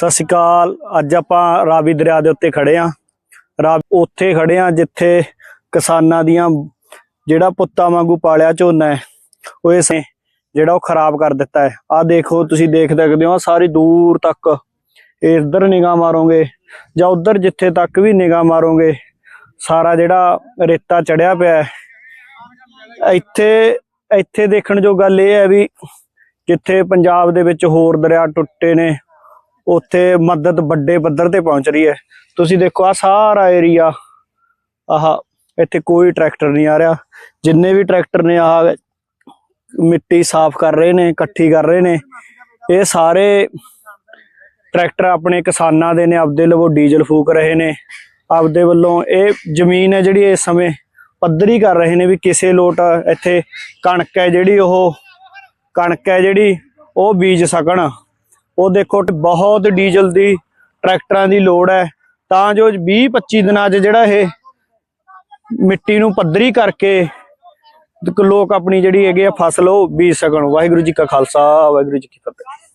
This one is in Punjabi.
ਸਤਿ ਸ਼੍ਰੀ ਅਕਾਲ। ਅੱਜ ਆਪਾਂ ਰਾਵੀ ਦਰਿਆ ਦੇ ਉੱਤੇ ਖੜੇ ਆਂ। ਰਾਵ ਉੱਥੇ ਖੜੇ ਆਂ ਜਿੱਥੇ ਕਿਸਾਨਾਂ ਦੀਆਂ ਜਿਹੜਾ ਪੁੱਤਾਂ ਵਾਂਗੂ ਪਾਲਿਆ ਝੋਨਾ ਹੈ, ਉਹ ਇਸ ਜਿਹੜਾ ਉਹ ਖਰਾਬ ਕਰ ਦਿੱਤਾ ਹੈ। ਆਹ ਦੇਖੋ, ਤੁਸੀਂ ਦੇਖ ਸਕਦੇ ਹੋ ਸਾਰੀ ਦੂਰ ਤੱਕ ਇਧਰ ਨਿਗਾਹ ਮਾਰੋਗੇ ਜਾਂ ਉਧਰ ਜਿੱਥੇ ਤੱਕ ਵੀ ਨਿਗਾਹ ਮਾਰੋਗੇ, ਸਾਰਾ ਜਿਹੜਾ ਰੇਤਾ ਚੜਿਆ ਪਿਆ ਹੈ। ਇੱਥੇ ਇੱਥੇ ਦੇਖਣ ਜੋ ਗੱਲ ਇਹ ਹੈ ਵੀ ਜਿੱਥੇ ਪੰਜਾਬ ਦੇ ਵਿੱਚ ਹੋਰ ਦਰਿਆ ਟੁੱਟੇ ਨੇ ਉੱਥੇ ਮਦਦ ਵੱਡੇ ਪੱਧਰ ਤੇ ਪਹੁੰਚ ਰਹੀ ਹੈ। ਤੁਸੀਂ ਦੇਖੋ ਆ ਸਾਰਾ ਏਰੀਆ ਆਹ ਇੱਥੇ ਕੋਈ ਟਰੈਕਟਰ ਨਹੀਂ ਆ ਰਿਹਾ। ਜਿੰਨੇ ਵੀ ਟਰੈਕਟਰ ਨੇ ਆਹ ਮਿੱਟੀ ਸਾਫ਼ ਕਰ ਰਹੇ ਨੇ, ਇਕੱਠੀ ਕਰ ਰਹੇ ਨੇ, ਇਹ ਸਾਰੇ ਟਰੈਕਟਰ ਆਪਣੇ ਕਿਸਾਨਾਂ ਦੇ ਨੇ, ਆਪਦੇ ਲਵੋ ਡੀਜ਼ਲ ਫੂਕ ਰਹੇ ਨੇ। ਆਪਦੇ ਵੱਲੋਂ ਇਹ ਜ਼ਮੀਨ ਹੈ ਜਿਹੜੀ ਇਸ ਸਮੇਂ ਪੱਧਰੀ ਕਰ ਰਹੇ ਨੇ ਵੀ ਕਿਸੇ ਲੋਟ ਇੱਥੇ ਕਣਕ ਹੈ ਜਿਹੜੀ ਉਹ, ਕਣਕ ਹੈ ਜਿਹੜੀ ਉਹ ਬੀਜ ਸਕਣ। ਉਹ ਦੇਖੋ ਬਹੁਤ ਡੀਜ਼ਲ ਦੀ ਟਰੈਕਟਰਾਂ ਦੀ ਲੋੜ ਹੈ। ਤਾਂ ਜੋ 20 25 ਦਿਨਾਂ 'ਚ ਜਿਹੜਾ ਇਹ ਮਿੱਟੀ ਨੂੰ ਪੱਧਰੀ ਕਰਕੇ ਲੋਕ ਆਪਣੀ ਜਿਹੜੀ ਹੈਗੀ ਆ ਫਸਲ ਉਹ ਬੀਜ ਸਕਣ। ਵਾਹਿਗੁਰੂ ਜੀ ਕਾ ਖਾਲਸਾ, ਵਾਹਿਗੁਰੂ ਜੀ ਕੀ ਫਤਿਹ।